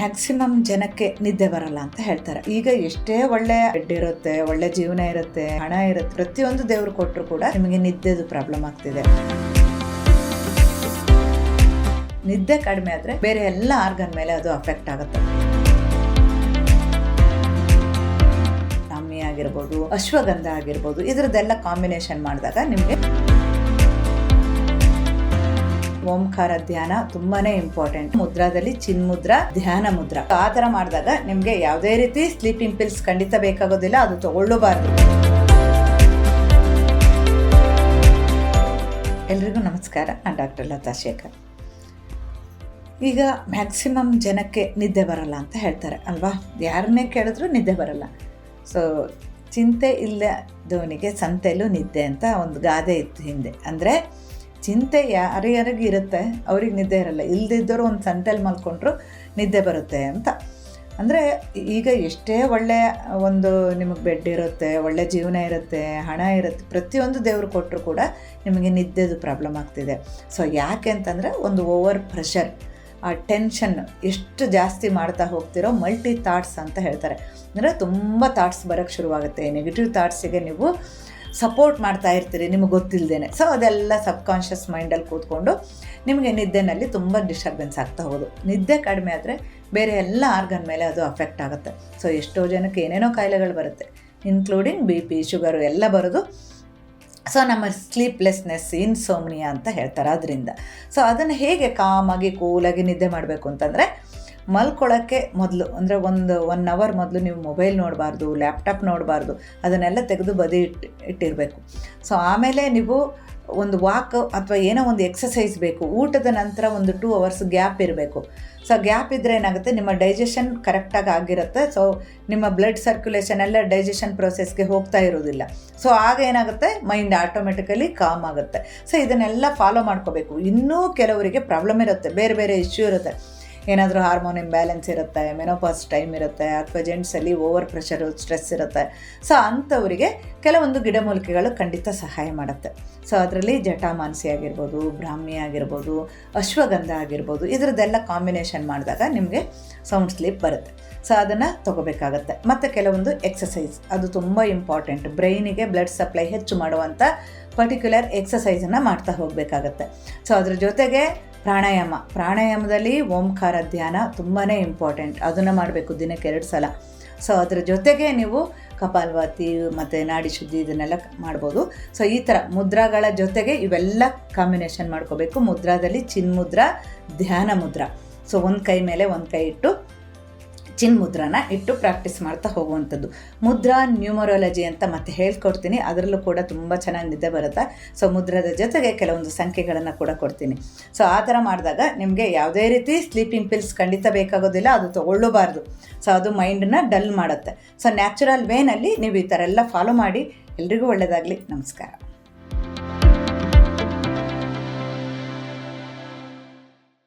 Maximum ಜನಕ್ಕೆ ನಿದ್ದೆ ಬರಲ್ಲ ಅಂತ ಹೇಳ್ತಾರೆ. ಈಗ ಎಷ್ಟೇ ಒಳ್ಳೆ ಬೆಡ್ ಇರುತ್ತೆ, ಒಳ್ಳೆ ಜೀವನ ಇರುತ್ತೆ, ಹಣ ಇರುತ್ತೆ, ಪ್ರತಿಯೊಂದು ದೇವರು ಕೊಟ್ಟರು ಕೂಡ ನಿಮಗೆ ನಿದ್ದೆದು ಪ್ರಾಬ್ಲಮ್ ಆಗ್ತಿದೆ. ನಿದ್ದೆ ಕಡಿಮೆ ಆದ್ರೆ ಬೇರೆ ಎಲ್ಲ ಆರ್ಗನ್ ಮೇಲೆ ಅದು ಅಫೆಕ್ಟ್ ಆಗುತ್ತೆ. ಆಗಿರ್ಬೋದು, ಅಶ್ವಗಂಧ ಆಗಿರ್ಬೋದು, ಇದರದ್ದೆಲ್ಲ ಕಾಂಬಿನೇಷನ್ ಮಾಡಿದಾಗ ನಿಮಗೆ ಓಂಕಾರ ಧ್ಯಾನ ತುಂಬಾನೇ ಇಂಪಾರ್ಟೆಂಟ್ ಮುದ್ರಾದಲ್ಲಿ ಚಿನ್ ಮುದ್ರ ಧ್ಯಾನ ಮುದ್ರ. ಆ ಥರ ಮಾಡಿದಾಗ ನಿಮಗೆ ಯಾವುದೇ ರೀತಿ ಸ್ಲೀಪಿಂಗ್ ಪಿಲ್ಸ್ ಖಂಡಿತ ಬೇಕಾಗೋದಿಲ್ಲ, ಅದು ತಗೊಳ್ಳಬಾರ್ದು. ಎಲ್ರಿಗೂ ನಮಸ್ಕಾರ, ನಾನು ಡಾಕ್ಟರ್ ಲತಾ ಶೇಖರ್. ಈಗ ಮ್ಯಾಕ್ಸಿಮಮ್ ಜನಕ್ಕೆ ನಿದ್ದೆ ಬರಲ್ಲ ಅಂತ ಹೇಳ್ತಾರೆ ಅಲ್ವಾ? ಯಾರನ್ನೇ ಕೇಳಿದ್ರು ನಿದ್ದೆ ಬರಲ್ಲ. ಸೊ ಚಿಂತೆ ಇಲ್ಲದವನಿಗೆ ಸಂತೆಯಲ್ಲೂ ನಿದ್ದೆ ಅಂತ ಒಂದು ಗಾದೆ ಇತ್ತು ಹಿಂದೆ. ಅಂದರೆ ಚಿಂತೆ ಯಾರ್ಯಾರಿಗೆ ಇರುತ್ತೆ, ಅವ್ರಿಗೆ ನಿದ್ದೆ ಇರಲ್ಲ. ಇಲ್ಲದಿದ್ದರೂ ಒಂದು ಸಂತೆಯಲ್ಲಿ ಮಲ್ಕೊಂಡ್ರು ನಿದ್ದೆ ಬರುತ್ತೆ ಅಂತ. ಅಂದರೆ ಈಗ ಎಷ್ಟೇ ಒಳ್ಳೆಯ ಒಂದು ನಿಮಗೆ ಬೆಡ್ ಇರುತ್ತೆ, ಒಳ್ಳೆ ಜೀವನ ಇರುತ್ತೆ, ಹಣ ಇರುತ್ತೆ, ಪ್ರತಿಯೊಂದು ದೇವರು ಕೊಟ್ಟರು ಕೂಡ ನಿಮಗೆ ನಿದ್ದೆದು ಪ್ರಾಬ್ಲಮ್ ಆಗ್ತಿದೆ. ಸೊ ಯಾಕೆ ಅಂತಂದರೆ ಒಂದು ಓವರ್ ಪ್ರೆಷರ್ ಆ ಟೆನ್ಷನ್ ಎಷ್ಟು ಜಾಸ್ತಿ ಮಾಡ್ತಾ ಹೋಗ್ತಿರೋ ಮಲ್ಟಿ ಥಾಟ್ಸ್ ಅಂತ ಹೇಳ್ತಾರೆ. ಅಂದರೆ ತುಂಬ ಥಾಟ್ಸ್ ಬರೋಕ್ಕೆ ಶುರುವಾಗುತ್ತೆ. ನೆಗೆಟಿವ್ ಥಾಟ್ಸಿಗೆ ನೀವು ಸಪೋರ್ಟ್ ಮಾಡ್ತಾ ಇರ್ತೀರಿ, ನಿಮಗೆ ಗೊತ್ತಿಲ್ಲದೇನೆ ಸೊ ಅದೆಲ್ಲ ಸಬ್ಕಾನ್ಷಿಯಸ್ ಮೈಂಡಲ್ಲಿ ಕೂತ್ಕೊಂಡು ನಿಮಗೆ ನಿದ್ದೆನಲ್ಲಿ ತುಂಬ ಡಿಸ್ಟರ್ಬೆನ್ಸ್ ಆಗ್ತಾ ಹೋಗೋದು. ನಿದ್ದೆ ಕಡಿಮೆ ಆದರೆ ಬೇರೆ ಎಲ್ಲ ಆರ್ಗನ್ ಮೇಲೆ ಅದು ಅಫೆಕ್ಟ್ ಆಗುತ್ತೆ. ಸೊ ಎಷ್ಟೋ ಜನಕ್ಕೆ ಏನೇನೋ ಕಾಯಿಲೆಗಳು ಬರುತ್ತೆ ಇನ್ಕ್ಲೂಡಿಂಗ್ ಬಿ ಪಿ ಶುಗರು ಎಲ್ಲ ಬರೋದು. ಸೊ ನಮ್ಮ ಸ್ಲೀಪ್ಲೆಸ್ನೆಸ್ ಇನ್ ಇನ್ಸೋಮ್ನಿಯಾ ಅಂತ ಹೇಳ್ತಾರೆ. ಅದರಿಂದ. ಸೊ ಅದನ್ನು ಹೇಗೆ ಕಾಮಾಗಿ ಕೂಲಾಗಿ ನಿದ್ದೆ ಮಾಡಬೇಕು ಅಂತಂದರೆ ಮಲ್ಕೊಳ್ಳೋಕ್ಕೆ ಮೊದಲು, ಅಂದರೆ ಒಂದು ಒನ್ ಅವರ್ ಮೊದಲು ನೀವು ಮೊಬೈಲ್ ನೋಡಬಾರ್ದು ಲ್ಯಾಪ್ಟಾಪ್ ನೋಡಬಾರ್ದು, ಅದನ್ನೆಲ್ಲ ತೆಗೆದು ಬದಿ ಇಟ್ಟು ಇಟ್ಟಿರಬೇಕು. ಸೊ ಆಮೇಲೆ ನೀವು ಒಂದು ವಾಕ್ ಅಥವಾ ಏನೋ ಒಂದು ಎಕ್ಸಸೈಸ್ ಬೇಕು, ಊಟದ ನಂತರ ಒಂದು ಟೂ ಅವರ್ಸ್ ಗ್ಯಾಪ್ ಇರಬೇಕು. ಸೊ ಗ್ಯಾಪ್ ಇದ್ದರೆ ಏನಾಗುತ್ತೆ? ನಿಮ್ಮ ಡೈಜೆಷನ್ ಕರೆಕ್ಟಾಗಿ ಆಗಿರುತ್ತೆ. ಸೊ ನಿಮ್ಮ ಬ್ಲಡ್ ಸರ್ಕ್ಯುಲೇಷನ್ ಎಲ್ಲ ಡೈಜೆಷನ್ ಪ್ರೊಸೆಸ್ಗೆ ಹೋಗ್ತಾ ಇರೋದಿಲ್ಲ ಸೊ ಆಗ ಏನಾಗುತ್ತೆ? ಮೈಂಡ್ ಆಟೋಮೆಟಿಕಲಿ ಕಾಮ್ ಆಗುತ್ತೆ. ಸೊ ಇದನ್ನೆಲ್ಲ ಫಾಲೋ ಮಾಡ್ಕೋಬೇಕು. ಇನ್ನೂ ಕೆಲವರಿಗೆ ಪ್ರಾಬ್ಲಮ್ ಇರುತ್ತೆ, ಬೇರೆ ಬೇರೆ ಇಶ್ಯೂ ಇರುತ್ತೆ. ಏನಾದರೂ ಹಾರ್ಮೋನ್ ಇಂಬ್ಯಾಲೆನ್ಸ್ ಇರುತ್ತೆ ಮೆನೋಪಾಸ್ ಟೈಮ್ ಇರುತ್ತೆ, ಅಥವಾ ಜೆಂಟ್ಸಲ್ಲಿ ಓವರ್ ಪ್ರೆಷರು ಸ್ಟ್ರೆಸ್ ಇರುತ್ತೆ. ಸೊ ಅಂಥವರಿಗೆ ಕೆಲವೊಂದು ಗಿಡಮೂಲಿಕೆಗಳು ಖಂಡಿತ ಸಹಾಯ ಮಾಡುತ್ತೆ. ಸೊ ಅದರಲ್ಲಿ ಜಟಾಮಾನಸಿ ಆಗಿರ್ಬೋದು, ಬ್ರಾಹ್ಮಿ ಆಗಿರ್ಬೋದು, ಅಶ್ವಗಂಧ ಆಗಿರ್ಬೋದು, ಇದರದ್ದೆಲ್ಲ ಕಾಂಬಿನೇಷನ್ ಮಾಡಿದಾಗ ನಿಮಗೆ ಸೌಂಡ್ ಸ್ಲೀಪ್ ಬರುತ್ತೆ. ಸೊ ಅದನ್ನು ತೊಗೋಬೇಕಾಗತ್ತೆ. ಮತ್ತು ಕೆಲವೊಂದು ಎಕ್ಸಸೈಸ್ ಅದು ತುಂಬ ಇಂಪಾರ್ಟೆಂಟ್ ಬ್ರೈನಿಗೆ ಬ್ಲಡ್ ಸಪ್ಲೈ ಹೆಚ್ಚು ಮಾಡುವಂಥ ಪರ್ಟಿಕ್ಯುಲರ್ ಎಕ್ಸಸೈಸನ್ನು ಮಾಡ್ತಾ ಹೋಗಬೇಕಾಗತ್ತೆ. ಸೊ ಅದ್ರ ಜೊತೆಗೆ ಪ್ರಾಣಾಯಾಮ. ಪ್ರಾಣಾಯಾಮದಲ್ಲಿ ಓಂಕಾರ ಧ್ಯಾನ ತುಂಬಾ ಇಂಪಾರ್ಟೆಂಟ್ ಅದನ್ನು ಮಾಡಬೇಕು ದಿನಕ್ಕೆ ಎರಡು ಸಲ. ಸೊ ಅದ್ರ ಜೊತೆಗೆ ನೀವು ಕಪಾಲ್ವಾತಿ ಮತ್ತು ನಾಡಿ ಶುದ್ಧಿ ಇದನ್ನೆಲ್ಲ ಮಾಡ್ಬೋದು. ಸೊ ಈ ಥರ ಮುದ್ರಾಗಳ ಜೊತೆಗೆ ಇವೆಲ್ಲ ಕಾಂಬಿನೇಷನ್ ಮಾಡ್ಕೋಬೇಕು. ಮುದ್ರಾದಲ್ಲಿ ಚಿನ್ಮುದ್ರ, ಧ್ಯಾನ ಮುದ್ರ. ಸೊ ಒಂದು ಕೈ ಮೇಲೆ ಒಂದು ಕೈ ಇಟ್ಟು ಚಿನ್ ಮುದ್ರಾನ ಇಟ್ಟು ಪ್ರಾಕ್ಟೀಸ್ ಮಾಡ್ತಾ ಹೋಗುವಂಥದ್ದು. ಮುದ್ರಾ ನ್ಯೂಮರಾಲಜಿ ಅಂತ ಮತ್ತೆ ಹೇಳ್ಕೊಡ್ತೀನಿ. ಅದರಲ್ಲೂ ಕೂಡ ತುಂಬ ಚೆನ್ನಾಗಿ ನಿದ್ದೆ ಬರುತ್ತೆ. ಸೊ ಮುದ್ರದ ಜೊತೆಗೆ ಕೆಲವೊಂದು ಸಂಖ್ಯೆಗಳನ್ನು ಕೂಡ ಕೊಡ್ತೀನಿ. ಸೊ ಆ ಥರ ಮಾಡಿದಾಗ ನಿಮಗೆ ಯಾವುದೇ ರೀತಿ ಸ್ಲೀಪಿಂಗ್ ಪಿಲ್ಸ್ ಖಂಡಿತ ಬೇಕಾಗೋದಿಲ್ಲ. ಅದು ತೊಗೊಳ್ಳಬಾರ್ದು. ಸೊ ಅದು ಮೈಂಡನ್ನ ಡಲ್ ಮಾಡುತ್ತೆ. ಸೊ ನ್ಯಾಚುರಲ್ ವೇನಲ್ಲಿ ನೀವು ಈ ಥರ ಎಲ್ಲ ಫಾಲೋ ಮಾಡಿ. ಎಲ್ರಿಗೂ ಒಳ್ಳೆಯದಾಗಲಿ ನಮಸ್ಕಾರ.